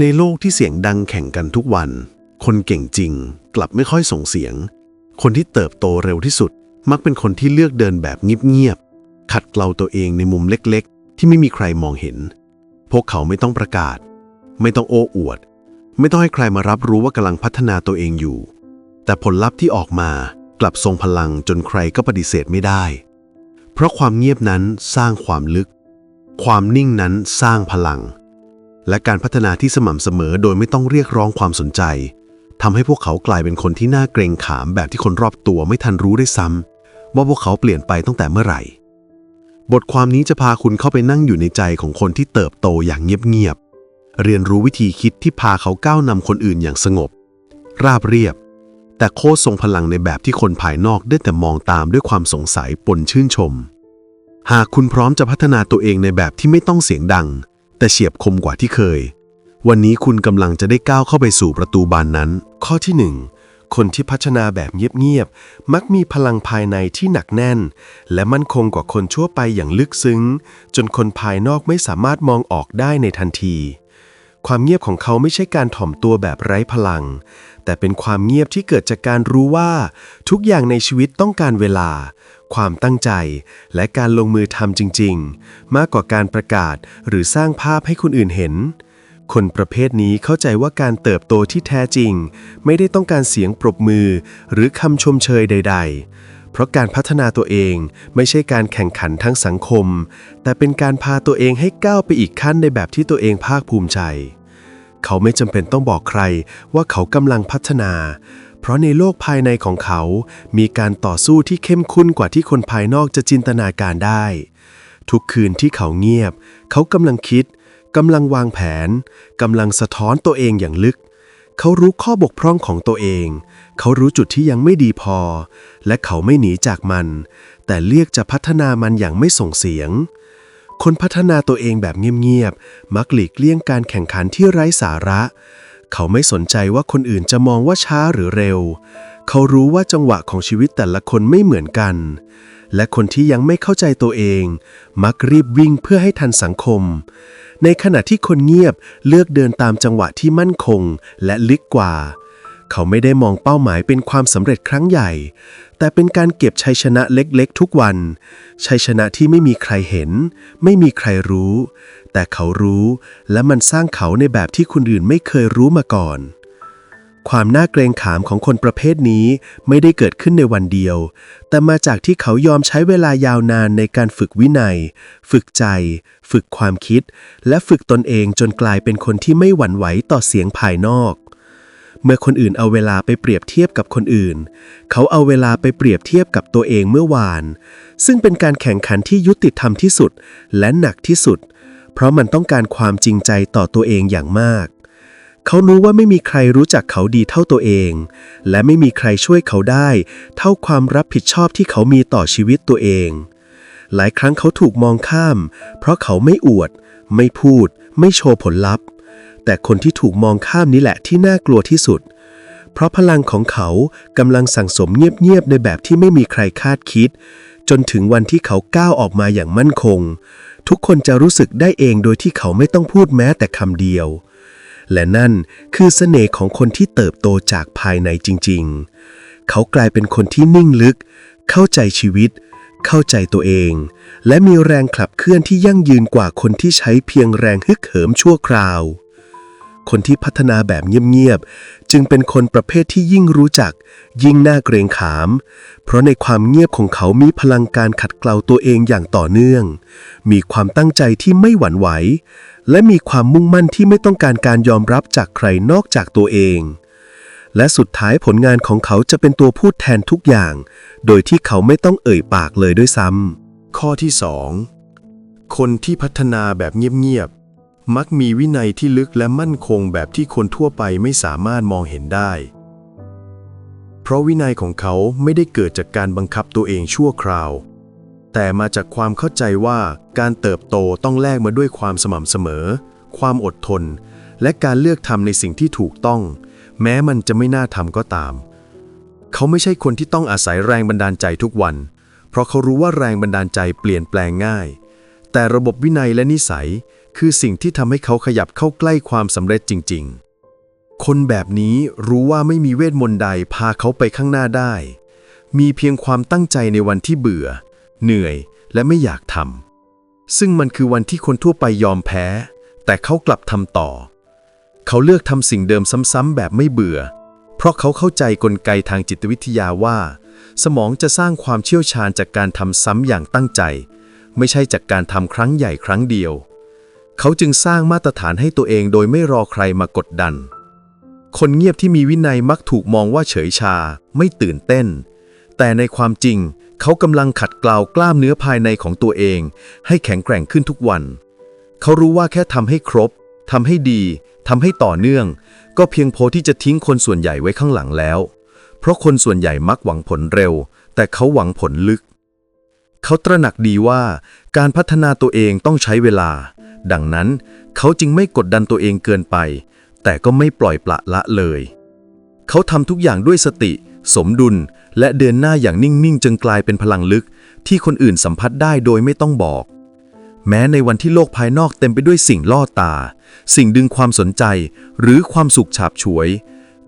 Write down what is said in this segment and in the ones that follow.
ในโลกที่เสียงดังแข่งกันทุกวัน คนเก่งจริง กลับไม่ค่อยส่งเสียง คนที่เติบโตเร็วที่สุด มักเป็นคนที่เลือกเดินแบบเงียบๆขัดเกลาตัวเองในมุมเล็กๆ ที่ไม่มีใครมองเห็น พวกเขาไม่ต้องประกาศ ไม่ต้องโอ้อวด ไม่ต้องให้ใครมารับรู้ว่ากำลังพัฒนาตัวเองอยู่ แต่ผลลัพธ์ที่ออกมากลับทรงพลังจนใครก็ปฏิเสธไม่ได้ เพราะความเงียบนั้นสร้างความลึก ความนิ่งนั้นสร้างพลัง และการพัฒนาที่สม่ำเสมอโดยไม่ต้องเรียกร้องความสนใจทำให้พวกเขากลายเป็นคนที่น่าเกรงขามแบบที่คนรอบตัวไม่ทันรู้ได้ซ้ำว่าพวกเขาเปลี่ยนไปตั้งแต่เมื่อไหร่ บทความนี้จะพาคุณเข้าไปนั่งอยู่ในใจของคนที่เติบโตอย่างเงียบๆเรียนรู้วิธีคิดที่พาเขาก้าวนำคนอื่นอย่างสงบ ราบเรียบ แต่โคตรทรงพลังในแบบที่คนภายนอกได้แต่มองตามด้วยความสงสัยปนชื่นชม หากคุณพร้อมจะพัฒนาตัวเองในแบบที่ไม่ต้องเสียงดัง แต่เฉียบคมกว่าที่เคย วันนี้คุณกำลังจะได้ก้าวเข้าไปสู่ประตูบานนั้น ข้อที่ 1 คนที่พัฒนาแบบเงียบๆ มักมีพลังภายในที่หนักแน่น และมั่นคงกว่าคนทั่วไปอย่างลึกซึ้ง จนคนภายนอกไม่สามารถมองออกได้ในทันที ความเงียบของเขาไม่ใช่การถ่อมตัวแบบไร้พลัง แต่เป็นความเงียบที่เกิดจากการรู้ว่า ทุกอย่างในชีวิตต้องการเวลา ความตั้งใจ และการลงมือทำจริง ๆ มากกว่าการประกาศหรือสร้างภาพให้คนอื่นเห็น คนประเภทนี้เข้าใจว่าการเติบโตที่แท้จริง ไม่ได้ต้องการเสียงปรบมือ หรือคำชมเชยใด ๆ เพราะการพัฒนาตัวเองไม่ใช่การแข่งขันทั้งสังคม แต่เป็นการพาตัวเองให้ก้าวไปอีกขั้นในแบบที่ตัวเองภาคภูมิใจ เขาไม่จำเป็นต้องบอกใครว่าเขากำลังพัฒนา เพราะในโลกภายในของเขา มีการต่อสู้ที่เข้มข้นกว่าที่คนภายนอกจะจินตนาการได้ ทุกคืนที่เขาเงียบ เขากำลังคิดกำลังวางแผนกำลังสะท้อนตัวเองอย่างลึก เขารู้ข้อบกพร่องของตัวเอง เขารู้จุดที่ยังไม่ดีพอ และเขาไม่หนีจากมัน แต่เลือกจะพัฒนามันอย่างไม่ส่งเสียง คนพัฒนาตัวเองแบบเงียบๆ มักหลีกเลี่ยงการแข่งขันที่ไร้สาระ เขาไม่สนใจว่าคนอื่นจะมองว่าช้าหรือเร็ว เขารู้ว่าจังหวะของชีวิตแต่ละคนไม่เหมือนกัน และคนที่ยังไม่เข้าใจตัวเอง มักรีบวิ่งเพื่อให้ทันสังคม ในขณะที่คนเงียบเลือกเดินตามจังหวะที่มั่นคงและลึกกว่า เขาไม่ได้มองเป้าหมายเป็นความสำเร็จครั้งใหญ่ แต่เป็นการเก็บชัยชนะเล็กๆ ทุกวัน ชัยชนะที่ไม่มีใครเห็น ไม่มีใครรู้ แต่เขารู้ และมันสร้างเขาในแบบที่คนอื่นไม่เคยรู้มาก่อน ความน่าเกรงขามของคนประเภทนี้ไม่ได้เกิดขึ้นในวันเดียว แต่มาจากที่เขายอมใช้เวลายาวนานในการฝึกวินัย ฝึกใจ ฝึกความคิด และฝึกตนเองจนกลายเป็นคนที่ไม่หวั่นไหวต่อเสียงภายนอก เมื่อคนอื่นเอาเวลาไปเปรียบเทียบกับคนอื่น เขาเอาเวลาไปเปรียบเทียบกับตัวเองเมื่อวาน ซึ่งเป็นการแข่งขันที่ยุติธรรมที่สุดและหนักที่สุด เพราะมันต้องการความจริงใจต่อตัวเองอย่างมาก เขารู้ว่าไม่มีใครรู้จักเขาดีเท่าตัวเอง และไม่มีใครช่วยเขาได้ เท่าความรับผิดชอบที่เขามีต่อชีวิตตัวเอง หลายครั้งเขาถูกมองข้าม เพราะเขาไม่อวด ไม่พูด ไม่โชว์ผลลัพธ์ แต่คนที่ถูกมองข้ามนี่แหละที่น่ากลัวที่สุด เพราะพลังของเขากำลังสั่งสมเงียบๆในแบบที่ไม่มีใครคาดคิด จนถึงวันที่เขาก้าวออกมาอย่างมั่นคง ทุกคนจะรู้สึกได้เองโดยที่เขาไม่ต้องพูดแม้แต่คำเดียว และนั่นคือเสน่ห์ของคนที่เติบโตจากภายในจริง ๆ เขากลายเป็นคนที่นิ่งลึก เข้าใจชีวิต เข้าใจตัวเอง และมีแรงขับเคลื่อนที่ยั่งยืนกว่าคนที่ใช้เพียงแรงฮึกเหิมชั่วคราว คนที่พัฒนาแบบเงียบๆ จึงเป็นคนประเภทที่ยิ่งรู้จัก ยิ่งน่าเกรงขาม เพราะในความเงียบของเขามีพลังการขัดเกลาตัวเองอย่างต่อเนื่อง มีความตั้งใจที่ไม่หวั่นไหว และมีความมุ่งมั่นที่ไม่ต้องการการยอมรับจากใครนอกจากตัวเอง และสุดท้ายผลงานของเขาจะเป็นตัวพูดแทนทุกอย่าง โดยที่เขาไม่ต้องเอ่ยปากเลยด้วยซ้ำข้อที่ 2 คนที่พัฒนาแบบเงียบๆ มักมีวินัยที่ลึกและมั่นคงแบบที่คนทั่วไปไม่สามารถมองเห็นได้ เพราะวินัยของเขาไม่ได้เกิดจากการบังคับตัวเองชั่วคราว แต่มาจากความเข้าใจว่าการเติบโตต้องแลกมาด้วยความสม่ำเสมอ ความอดทน และการเลือกทำในสิ่งที่ถูกต้อง แม้มันจะไม่น่าทำก็ตาม เขาไม่ใช่คนที่ต้องอาศัยแรงบันดาลใจทุกวัน เพราะเขารู้ว่าแรงบันดาลใจเปลี่ยนแปลงง่าย แต่ระบบวินัยและนิสัย คือสิ่งที่ทำให้เขาขยับเข้าใกล้ความสำเร็จจริง ๆ คนแบบนี้รู้ว่าไม่มีเวทมนต์ใดพาเขาไปข้างหน้าได้ มีเพียงความตั้งใจในวันที่เบื่อ เหนื่อยและไม่อยากทำซึ่งมันคือวันที่คนทั่วไปยอมแพ้ แต่เขากลับทำต่อ เขาเลือกทำสิ่งเดิมซ้ำๆแบบไม่เบื่อ เพราะเขาเข้าใจกลไกทางจิตวิทยาว่า สมองจะสร้างความเชี่ยวชาญจากการทำซ้ำอย่างตั้งใจ ไม่ใช่จากการทำครั้งใหญ่ครั้งเดียว เขาจึงสร้างมาตรฐานให้ตัวเองโดยไม่รอใครมากดดัน คนเงียบที่มีวินัยมักถูกมองว่าเฉยชา ไม่ตื่นเต้น แต่ในความจริง เขากำลังขัดเกลากล้ามเนื้อภายในของตัวเอง ให้แข็งแกร่งขึ้นทุกวัน เขารู้ว่าแค่ทำให้ครบทำให้ดีทำให้ต่อเนื่อง ก็เพียงพอที่จะทิ้งคนส่วนใหญ่ไว้ข้างหลังแล้ว เพราะคนส่วนใหญ่มักหวังผลเร็ว แต่เขาหวังผลลึก เขาตระหนักดีว่า การพัฒนาตัวเองต้องใช้เวลา ดังนั้นเขาจึงไม่กดดันตัวเองเกินไป แต่ก็ไม่ปล่อยปละละเลย เขาทำทุกอย่างด้วยสติ สมดุล และเดินหน้าอย่างนิ่งๆจนกลายเป็นพลังลึก ที่คนอื่นสัมผัสได้โดยไม่ต้องบอก แม้ในวันที่โลกภายนอกเต็มไปด้วยสิ่งล่อตา สิ่งดึงความสนใจ หรือความสุขฉาบฉวย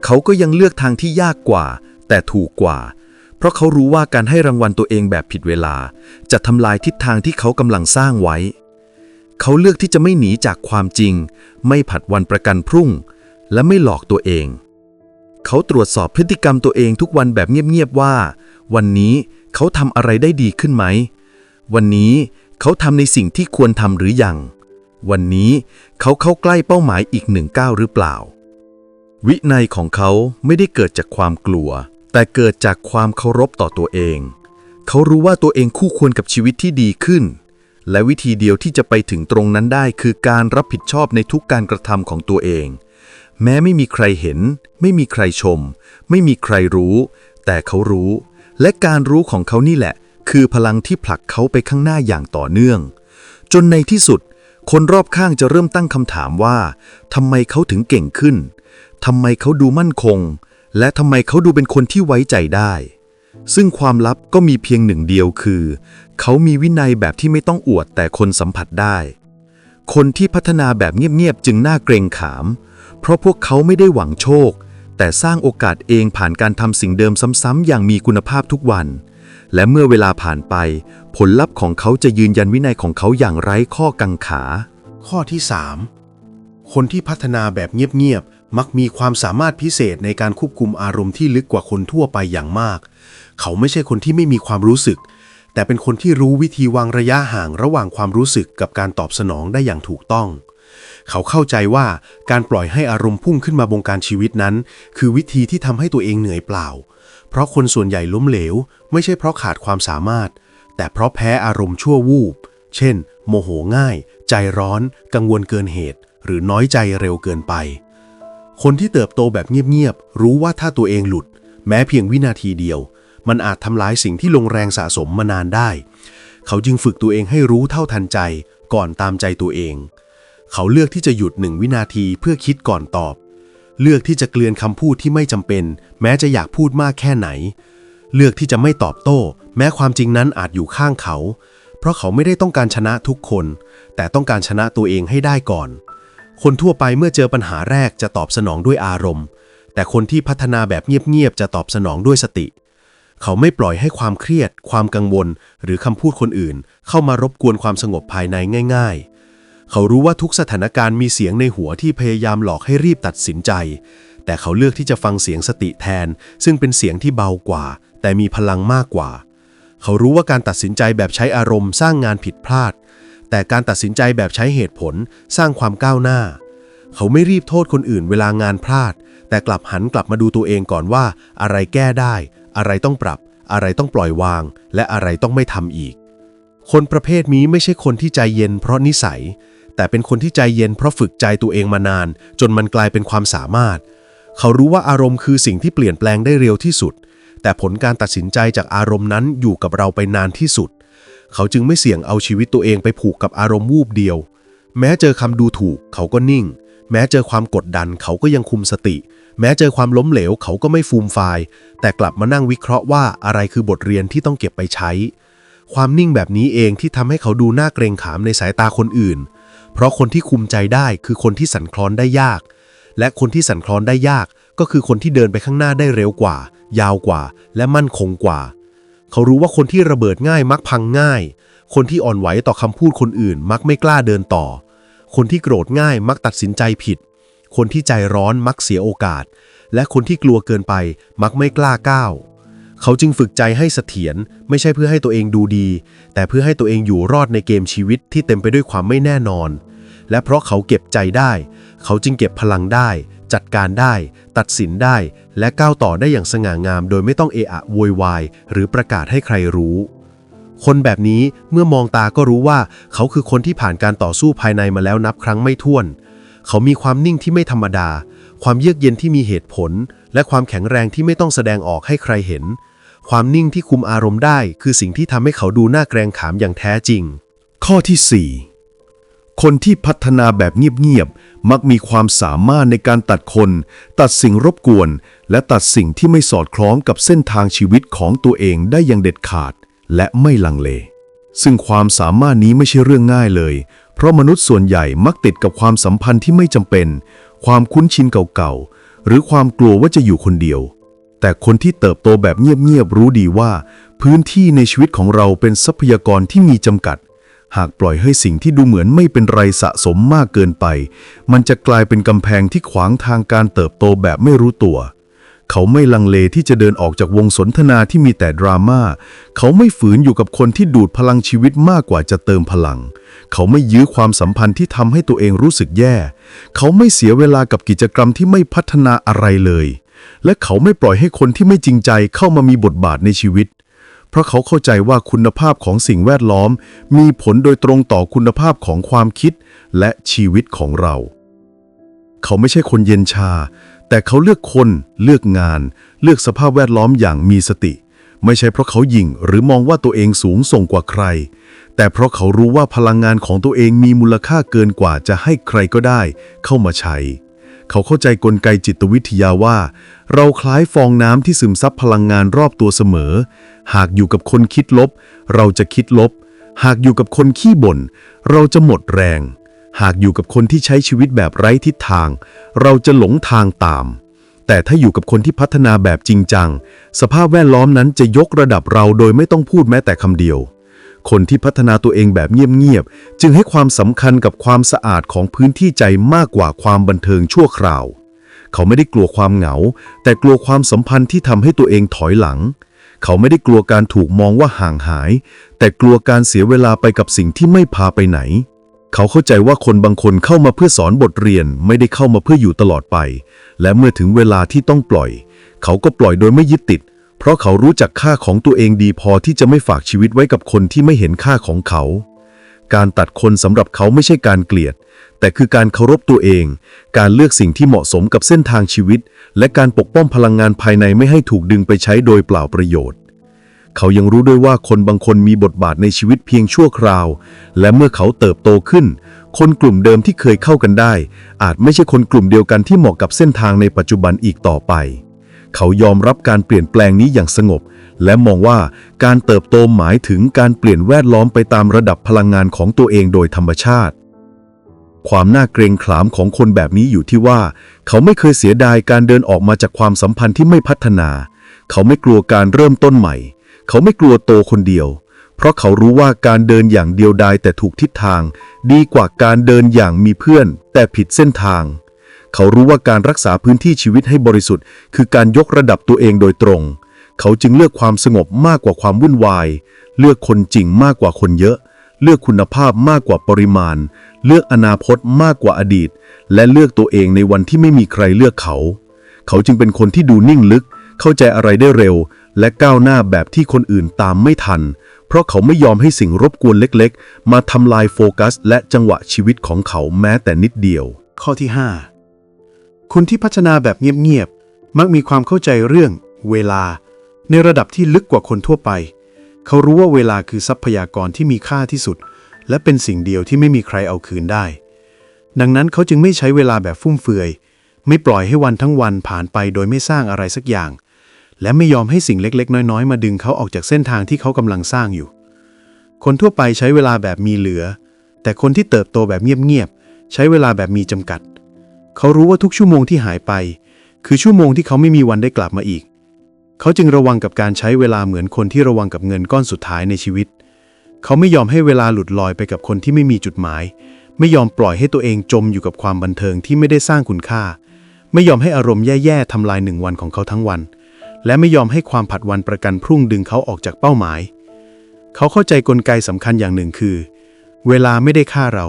เขาก็ยังเลือกทางที่ยากกว่า แต่ถูกกว่าเพราะเขารู้ว่าการให้รางวัลตัวเองแบบผิดเวลา จะทำลายทิศทางที่เขากำลังสร้างไว้ เขาเลือกที่จะไม่หนีจากความจริง ไม่ผัดวันประกันพรุ่ง และไม่หลอกตัวเอง เขาตรวจสอบพฤติกรรมตัวเองทุกวันแบบเงียบๆว่า วันนี้เขาทำอะไรได้ดีขึ้นไหม วันนี้เขาทำในสิ่งที่ควรทำหรือยัง วันนี้เขาเข้าใกล้เป้าหมายอีกหนึ่งก้าวหรือเปล่า วินัยของเขาไม่ได้เกิดจากความกลัว แต่เกิดจากความเคารพต่อตัวเอง เขารู้ว่าตัวเองคู่ควรกับชีวิตที่ดีขึ้น และวิธีเดียวที่จะไปถึงตรงนั้นได้คือการรับผิดชอบในทุกการกระทำของตัวเอง แม้ไม่มีใครเห็น ไม่มีใครชม ไม่มีใครรู้ แต่เขารู้ และการรู้ของเขานี่แหละ คือพลังที่ผลักเขาไปข้างหน้าอย่างต่อเนื่อง จนในที่สุด คนรอบข้างจะเริ่มตั้งคำถามว่าทำไมเขาถึงเก่งขึ้นทำไมเขาดูมั่นคง และทำไมเขาดูเป็นคนที่ไว้ใจได้ ซึ่งความลับก็มีเพียงหนึ่งเดียวคือ เขามีวินัยแบบที่ไม่ต้องอวดแต่คนสัมผัสได้ คนที่พัฒนาแบบเงียบๆจึงน่าเกรงขาม เพราะพวกเขาไม่ได้หวังโชค แต่สร้างโอกาสเองผ่านการทำสิ่งเดิมซ้ำๆอย่างมีคุณภาพทุกวัน และเมื่อเวลาผ่านไป ผลลัพธ์ของเขาจะยืนยันวินัยของเขาอย่างไร้ข้อกังขา ข้อที่ 3 คนที่พัฒนาแบบเงียบๆ มักมีความสามารถพิเศษในการควบคุมอารมณ์ที่ลึกกว่าคนทั่วไปอย่างมาก เขาไม่ใช่คนที่ไม่มีความรู้สึก แต่เป็นคนที่รู้วิธีวางระยะห่างระหว่างความรู้สึกกับการตอบสนองได้อย่างถูกต้อง เขาเข้าใจว่าการปล่อยให้อารมณ์พุ่งขึ้นมาบงการชีวิตนั้น คือวิธีที่ทำให้ตัวเองเหนื่อยเปล่า เพราะคนส่วนใหญ่ล้มเหลว ไม่ใช่เพราะขาดความสามารถ แต่เพราะแพ้อารมณ์ชั่ววูบ เช่น โมโหง่าย ใจร้อน กังวลเกินเหตุ หรือน้อยใจเร็วเกินไป คนที่เติบโตแบบเงียบๆ รู้ว่าถ้าตัวเองหลุด แม้เพียงวินาทีเดียว มันอาจทำลายสิ่งที่ลงแรงสะสมมานานได้ เขาจึงฝึกตัวเองให้รู้เท่าทันใจ ก่อนตามใจตัวเอง เขาเลือกที่จะหยุดหนึ่งวินาทีเพื่อคิดก่อนตอบ เลือกที่จะเกลือนคำพูดที่ไม่จำเป็น แม้จะอยากพูดมากแค่ไหน เลือกที่จะไม่ตอบโต้ แม้ความจริงนั้นอาจอยู่ข้างเขา เพราะเขาไม่ได้ต้องการชนะทุกคน แต่ต้องการชนะตัวเองให้ได้ก่อน คนทั่วไปเมื่อเจอปัญหาแรกจะตอบสนองด้วยอารมณ์ แต่คนที่พัฒนาแบบเงียบๆจะตอบสนองด้วยสติ เขาไม่ปล่อยให้ความเครียด ความกังวล หรือคำพูดคนอื่น เข้ามารบกวนความสงบภายในง่าย ๆ เขารู้ว่าทุกสถานการณ์มีเสียงในหัวที่พยายามหลอกให้รีบตัดสินใจ แต่เขาเลือกที่จะฟังเสียงสติแทน ซึ่งเป็นเสียงที่เบากว่า แต่มีพลังมากกว่า เขารู้ว่าการตัดสินใจแบบใช้อารมณ์สร้างงานผิดพลาด แต่การตัดสินใจแบบใช้เหตุผลสร้างความก้าวหน้า เขาไม่รีบโทษคนอื่นเวลางานพลาด แต่กลับหันกลับมาดูตัวเองก่อนว่า อะไรแก้ได้ อะไรต้องปรับ อะไรต้องปล่อยวาง และอะไรต้องไม่ทำอีก คนประเภทนี้ไม่ใช่คนที่ใจเย็นเพราะนิสัย แต่เป็นคนที่ใจเย็นเพราะฝึกใจตัวเองมานาน จนมันกลายเป็นความสามารถ เขารู้ว่าอารมณ์คือสิ่งที่เปลี่ยนแปลงได้เร็วที่สุด แต่ผลการตัดสินใจจากอารมณ์นั้นอยู่กับเราไปนานที่สุด เขาจึงไม่เสี่ยงเอาชีวิตตัวเองไปผูกกับอารมณ์วูบเดียว แม้เจอคำดูถูก เขาก็นิ่ง แม้เจอความกดดันเขาก็ยังคุมสติ แม้เจอความล้มเหลวเขาก็ไม่ฟูมฟาย แต่กลับมานั่งวิเคราะห์ว่าอะไรคือบทเรียนที่ต้องเก็บไปใช้ ความนิ่งแบบนี้เองที่ทำให้เขาดูน่าเกรงขามในสายตาคนอื่นเเพราะคนที่คุมใจได้คือคนที่สั่นคลอนได้ยาก และคนที่สั่นคลอนได้ยาก ก็คือคนที่เดินไปข้างหน้าได้เร็วกว่า ยาวกว่า และมั่นคงกว่า เขารู้ว่าคนที่ระเบิดง่ายมักพังง่าย คนที่อ่อนไหวต่อคำพูดคนอื่น มักไม่กล้าเดินต่อ คนที่โกรธง่ายมักตัดสินใจผิด คนที่ใจร้อนมักเสียโอกาส และคนที่กลัวเกินไปมักไม่กล้าก้าว เขาจึงฝึกใจให้เสถียรไม่ใช่เพื่อให้ตัวเองดูดี แต่เพื่อให้ตัวเองอยู่รอดในเกมชีวิตที่เต็มไปด้วยความไม่แน่นอน และเพราะเขาเก็บใจได้ เขาจึงเก็บพลังได้ จัดการได้ ตัดสินได้ และก้าวต่อได้อย่างสง่างาม โดยไม่ต้องเอะอะโวยวายหรือประกาศให้ใครรู้ คนแบบนี้เมื่อมองตาก็รู้ว่า เขาคือคนที่ผ่านการต่อสู้ภายในมาแล้วนับครั้งไม่ถ้วน เขามีความนิ่งที่ไม่ธรรมดา ความเยือกเย็นที่มีเหตุผล และความแข็งแรงที่ไม่ต้องแสดงออกให้ใครเห็น ความนิ่งที่คุมอารมณ์ได้ คือสิ่งที่ทำให้เขาดูน่าเกรงขามอย่างแท้จริง ข้อที่ 4 คนที่พัฒนาแบบเงียบๆ มักมีความสามารถในการตัดคน ตัดสิ่งรบกวน และตัดสิ่งที่ไม่สอดคล้องกับเส้นทางชีวิตของตัวเองได้อย่างเด็ดขาด และไม่ลังเล ซึ่งความสามารถนี้ไม่ใช่เรื่องง่ายเลย เพราะมนุษย์ส่วนใหญ่มักติดกับความสัมพันธ์ที่ไม่จำเป็น ความคุ้นชินเก่าๆ หรือความกลัวว่าจะอยู่คนเดียว แต่คนที่เติบโตแบบเงียบๆ รู้ดีว่า พื้นที่ในชีวิตของเราเป็นทรัพยากรที่มีจำกัด หากปล่อยให้สิ่งที่ดูเหมือนไม่เป็นไรสะสมมากเกินไป มันจะกลายเป็นกำแพงที่ขวางทางการเติบโตแบบไม่รู้ตัว เขาไม่ลังเลที่จะเดินออกจากวงสนทนาที่มีแต่ดราม่า เขาไม่ฝืนอยู่กับคนที่ดูดพลังชีวิตมากกว่าจะเติมพลัง เขาไม่ยื้อความสัมพันธ์ที่ทำให้ตัวเองรู้สึกแย่ เขาไม่เสียเวลากับกิจกรรมที่ไม่พัฒนาอะไรเลย และเขาไม่ปล่อยให้คนที่ไม่จริงใจเข้ามามีบทบาทในชีวิตเพราะเขาเข้าใจว่าคุณภาพของสิ่งแวดล้อม มีผลโดยตรงต่อคุณภาพของความคิดและชีวิตของเรา เขาไม่ใช่คนเย็นชา แต่เขาเลือกคน เลือกงาน เลือกสภาพแวดล้อมอย่างมีสติ ไม่ใช่เพราะเขาหยิ่งหรือมองว่าตัวเองสูงส่งกว่าใคร แต่เพราะเขารู้ว่าพลังงานของตัวเองมีมูลค่าเกินกว่าจะให้ใครก็ได้ เข้ามาใช้ เขาเข้าใจกลไกจิตวิทยาว่า เราคล้ายฟองน้ำที่ซึมซับพลังงานรอบตัวเสมอ หากอยู่กับคนคิดลบ เราจะคิดลบ หากอยู่กับคนขี้บ่น เราจะหมดแรง หากอยู่กับคนที่ใช้ชีวิตแบบไร้ทิศทาง เราจะหลงทางตาม แต่ถ้าอยู่กับคนที่พัฒนาแบบจริงจัง สภาพแวดล้อมนั้นจะยกระดับเราโดยไม่ต้องพูดแม้แต่คำเดียว คนที่พัฒนาตัวเองแบบเงียบๆ จึงให้ความสำคัญกับความสะอาดของพื้นที่ใจมากกว่าความบันเทิงชั่วคราว เขาไม่ได้กลัวความเหงา แต่กลัวความสัมพันธ์ที่ทำให้ตัวเองถอยหลัง เขาไม่ได้กลัวการถูกมองว่าห่างหาย แต่กลัวการเสียเวลาไปกับสิ่งที่ไม่พาไปไหน เขาเข้าใจว่าคนบางคนเข้ามาเพื่อสอนบทเรียนไม่ได้เข้ามาเพื่ออยู่ตลอดไป และเมื่อถึงเวลาที่ต้องปล่อย เขาก็ปล่อยโดยไม่ยึดติด เพราะเขารู้จักค่าของตัวเองดีพอที่จะไม่ฝากชีวิตไว้กับคนที่ไม่เห็นค่าของเขา การตัดคนสำหรับเขาไม่ใช่การเกลียด แต่คือการเคารพตัวเอง การเลือกสิ่งที่เหมาะสมกับเส้นทางชีวิต และการปกป้องพลังงานภายในไม่ให้ถูกดึงไปใช้โดยเปล่าประโยชน์เขายังรู้ด้วยว่าคนบางคนมีบทบาทในชีวิตเพียงชั่วคราว และเมื่อเขาเติบโตขึ้น คนกลุ่มเดิมที่เคยเข้ากันได้ อาจไม่ใช่คนกลุ่มเดียวกันที่เหมาะกับเส้นทางในปัจจุบันอีกต่อไป เขายอมรับการเปลี่ยนแปลงนี้อย่างสงบ และมองว่าการเติบโตหมายถึงการเปลี่ยนแวดล้อมไปตามระดับพลังงานของตัวเองโดยธรรมชาติ ความน่าเกรงขามของคนแบบนี้อยู่ที่ว่า เขาไม่เคยเสียดายการเดินออกมาจากความสัมพันธ์ที่ไม่พัฒนา เขาไม่กลัวการเริ่มต้นใหม่ เขาไม่กลัวโตคนเดียว เพราะเขารู้ว่าการเดินอย่างเดียวดายแต่ถูกทิศทาง ดีกว่าการเดินอย่างมีเพื่อน แต่ผิดเส้นทาง เขารู้ว่าการรักษาพื้นที่ชีวิตให้บริสุทธิ์ คือการยกระดับตัวเองโดยตรง เขาจึงเลือกความสงบมากกว่าความวุ่นวาย เลือกคนจริงมากกว่าคนเยอะ เลือกคุณภาพมากกว่าปริมาณ เลือกอนาคตมากกว่าอดีต และเลือกตัวเองในวันที่ไม่มีใครเลือกเขา เขาจึงเป็นคนที่ดูนิ่งลึก เข้าใจอะไรได้เร็ว และก้าวหน้าแบบที่คนอื่นตามไม่ทัน เพราะเขาไม่ยอมให้สิ่งรบกวนเล็ก ๆ มาทำลายโฟกัส และจังหวะชีวิตของเขาแม้แต่นิดเดียว ข้อที่ 5 คนที่พัฒนาแบบเงียบๆ มักมีความเข้าใจเรื่องเวลา ในระดับที่ลึกกว่าคนทั่วไป เขารู้ว่าเวลาคือทรัพยากรที่มีค่าที่สุด และเป็นสิ่งเดียวที่ไม่มีใครเอาคืนได้ ดังนั้นเขาจึงไม่ใช้เวลาแบบฟุ่มเฟือย ไม่ปล่อยให้วันทั้งวันผ่านไปโดยไม่สร้างอะไรสักอย่าง และไม่ยอมให้สิ่งเล็กๆ น้อยๆ มาดึงเขาออกจากเส้นทางที่เขากำลังสร้างอยู่ คนทั่วไปใช้เวลาแบบมีเหลือ แต่คนที่เติบโตแบบเงียบๆใช้เวลาแบบมีจำกัด เขารู้ว่าทุกชั่วโมงที่หายไป คือชั่วโมงที่เขาไม่มีวันได้กลับมาอีก เขาจึงระวังกับการใช้เวลาเหมือนคนที่ระวังกับเงินก้อนสุดท้ายในชีวิต เขาไม่ยอมให้เวลาหลุดลอยไปกับคนที่ไม่มีจุดหมาย ไม่ยอมปล่อยให้ตัวเองจมอยู่กับความบันเทิงที่ไม่ได้สร้างคุณค่า ไม่ยอมให้อารมณ์แย่ๆทำลายหนึ่งวันของเขาทั้งวัน และไม่ยอมให้ความผัดวันประกันพรุ่งดึงเขาออกจากเป้าหมาย เขาเข้าใจกลไกสำคัญอย่างหนึ่งคือ เวลาไม่ได้ฆ่าเรา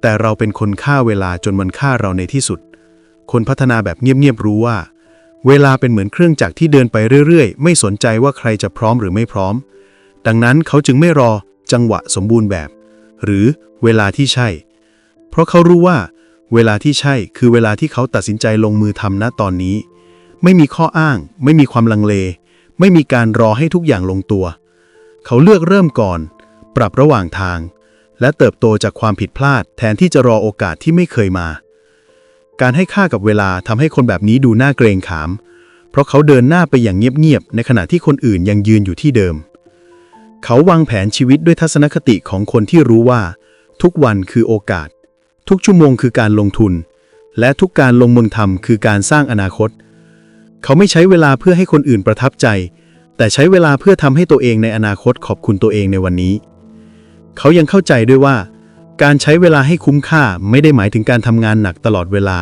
แต่เราเป็นคนฆ่าเวลาจนมันฆ่าเราในที่สุด คนพัฒนาแบบเงียบๆรู้ว่า เวลาเป็นเหมือนเครื่องจักรที่เดินไปเรื่อยๆ ไม่สนใจว่าใครจะพร้อมหรือไม่พร้อม ดังนั้นเขาจึงไม่รอจังหวะสมบูรณ์แบบ หรือเวลาที่ใช่ เพราะเขารู้ว่า เวลาที่ใช่คือเวลาที่เขาตัดสินใจลงมือทำณตอนนี้ ไม่มีข้ออ้าง ไม่มีความลังเล ไม่มีการรอให้ทุกอย่างลงตัว เขาเลือกเริ่มก่อน ปรับระหว่างทาง และเติบโตจากความผิดพลาดแทนที่จะรอโอกาสที่ไม่เคยมา การให้ค่ากับเวลาทำให้คนแบบนี้ดูน่าเกรงขาม เพราะเขาเดินหน้าไปอย่างเงียบๆในขณะที่คนอื่นยังยืนอยู่ที่เดิม เขาวางแผนชีวิตด้วยทัศนคติของคนที่รู้ว่า ทุกวันคือโอกาส ทุกชั่วโมงคือการลงทุน และทุกการลงมือทำคือการสร้างอนาคต เขาไม่ใช้เวลาเพื่อให้คนอื่นประทับใจ แต่ใช้เวลาเพื่อทำให้ตัวเองในอนาคตขอบคุณตัวเองในวันนี้ เขายังเข้าใจด้วยว่า การใช้เวลาให้คุ้มค่าไม่ได้หมายถึงการทำงานหนักตลอดเวลา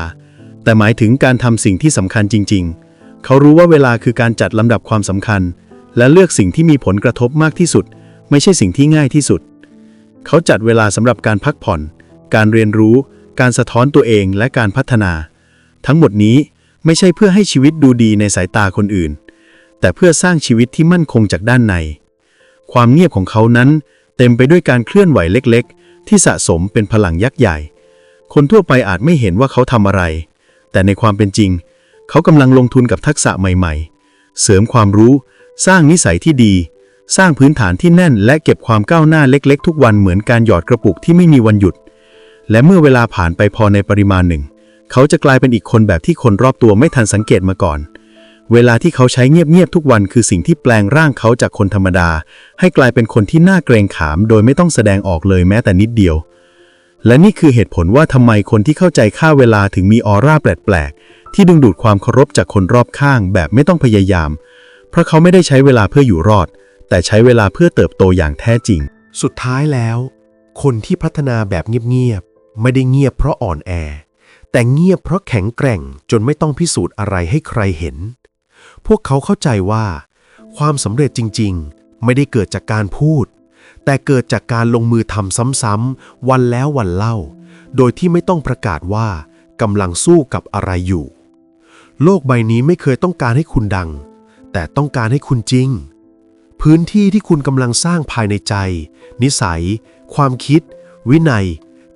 แต่หมายถึงการทำสิ่งที่สำคัญจริง ๆ เขารู้ว่าเวลาคือการจัดลำดับความสำคัญ และเลือกสิ่งที่มีผลกระทบมากที่สุด ไม่ใช่สิ่งที่ง่ายที่สุด เขาจัดเวลาสำหรับการพักผ่อน การเรียนรู้ การสะท้อนตัวเองและการพัฒนา ทั้งหมดนี้ไม่ใช่เพื่อให้ชีวิตดูดีในสายตาคนอื่น แต่เพื่อสร้างชีวิตที่มั่นคงจากด้านใน ความเงียบของเขานั้นเต็มไปด้วยการเคลื่อนไหวเล็กๆ ที่สะสมเป็นพลังยักษ์ใหญ่ คนทั่วไปอาจไม่เห็นว่าเขาทำอะไร แต่ในความเป็นจริง เขากำลังลงทุนกับทักษะใหม่ ๆ เสริมความรู้ สร้างนิสัยที่ดี สร้างพื้นฐานที่แน่น และเก็บความก้าวหน้าเล็กๆ ทุกวันเหมือนการหยอดกระปุกที่ไม่มีวันหยุด และเมื่อเวลาผ่านไปพอในปริมาณหนึ่ง เขาจะกลายเป็นอีกคนแบบที่คนรอบตัวไม่ทันสังเกตมาก่อน เวลาที่เขาใช้เงียบๆทุกวันคือสิ่งที่แปลงร่างเขาจากคนธรรมดา ให้กลายเป็นคนที่น่าเกรงขาม โดยไม่ต้องแสดงออกเลยแม้แต่นิดเดียว และนี่คือเหตุผลว่าทำไมคนที่เข้าใจค่าเวลาถึงมีออร่าแปลกๆ ที่ดึงดูดความเคารพจากคนรอบข้างแบบไม่ต้องพยายาม เพราะเขาไม่ได้ใช้เวลาเพื่ออยู่รอด แต่ใช้เวลาเพื่อเติบโตอย่างแท้จริง สุดท้ายแล้ว คนที่พัฒนาแบบเงียบๆไม่ได้เงียบเพราะอ่อนแอ แต่เงียบเพราะแข็งแกร่งจนไม่ต้องพิสูจน์อะไรให้ใครเห็น พวกเขาเข้าใจว่า ความสำเร็จจริง ๆ ไม่ได้เกิดจากการพูด แต่เกิดจากการลงมือทำซ้ำๆวันแล้ววันเล่า โดยที่ไม่ต้องประกาศว่ากำลังสู้กับอะไรอยู่ โลกใบนี้ไม่เคยต้องการให้คุณดัง แต่ต้องการให้คุณจริง พื้นที่ที่คุณกำลังสร้างภายในใจ นิสัย ความคิด วินัย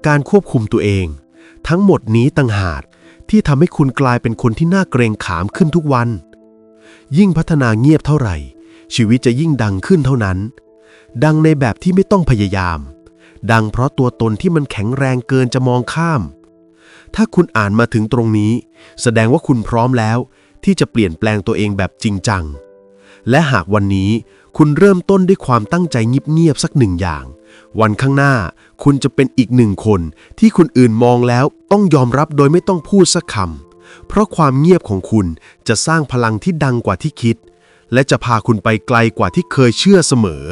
การควบคุมตัวเอง ทั้งหมดนี้ต่างหากที่ทำให้คุณกลายเป็นคนที่น่าเกรงขามขึ้นทุกวัน ยิ่งพัฒนาเงียบเท่าไหร่ ชีวิตจะยิ่งดังขึ้นเท่านั้น ดังในแบบที่ไม่ต้องพยายาม ดังเพราะตัวตนที่มันแข็งแรงเกินจะมองข้าม ถ้าคุณอ่านมาถึงตรงนี้ แสดงว่าคุณพร้อมแล้ว ที่จะเปลี่ยนแปลงตัวเองแบบจริงจัง และหากวันนี้คุณเริ่มต้นด้วยความตั้งใจเงียบๆสักหนึ่งอย่าง วันข้างหน้าคุณจะเป็นอีกหนึ่งคนที่คนอื่นมองแล้วต้องยอมรับโดยไม่ต้องพูดสักคำ เพราะความเงียบของคุณจะสร้างพลังที่ดังกว่าที่คิด และจะพาคุณไปไกลกว่าที่เคยเชื่อเสมอ